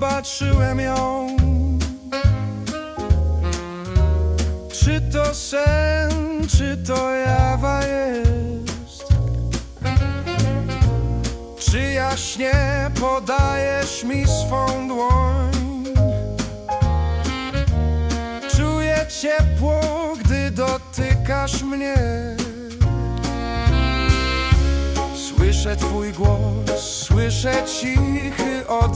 zobaczyłem ją. Czy to sen, czy to jawa jest? Czy jaśnie podajesz mi swą dłoń? Czuję ciepło, gdy dotykasz mnie. Słyszę twój głos, słyszę cichy oddech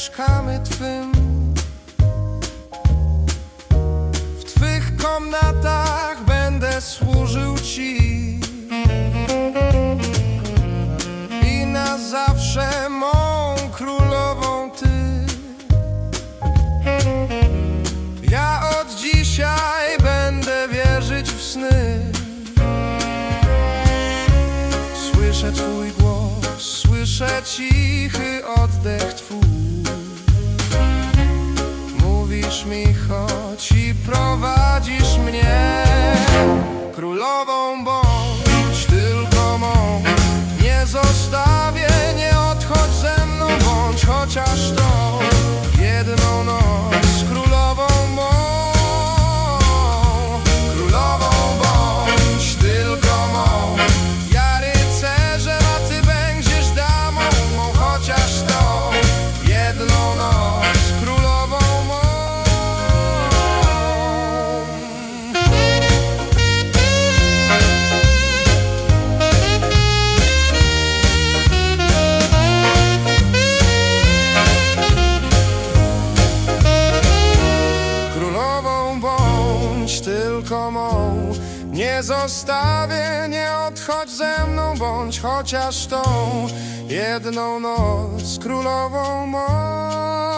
zamieszkamy twym. W twych komnatach będę służył ci. I na zawsze mą królową ty. Ja od dzisiaj będę wierzyć w sny. Słyszę twój głos, słyszę cichy oddech twój Mówisz mi chodź i prowadzisz mnie Królową bądź Nie zostawię, nie odchodź ze mną Bądź chociaż tą jedną noc Królową mą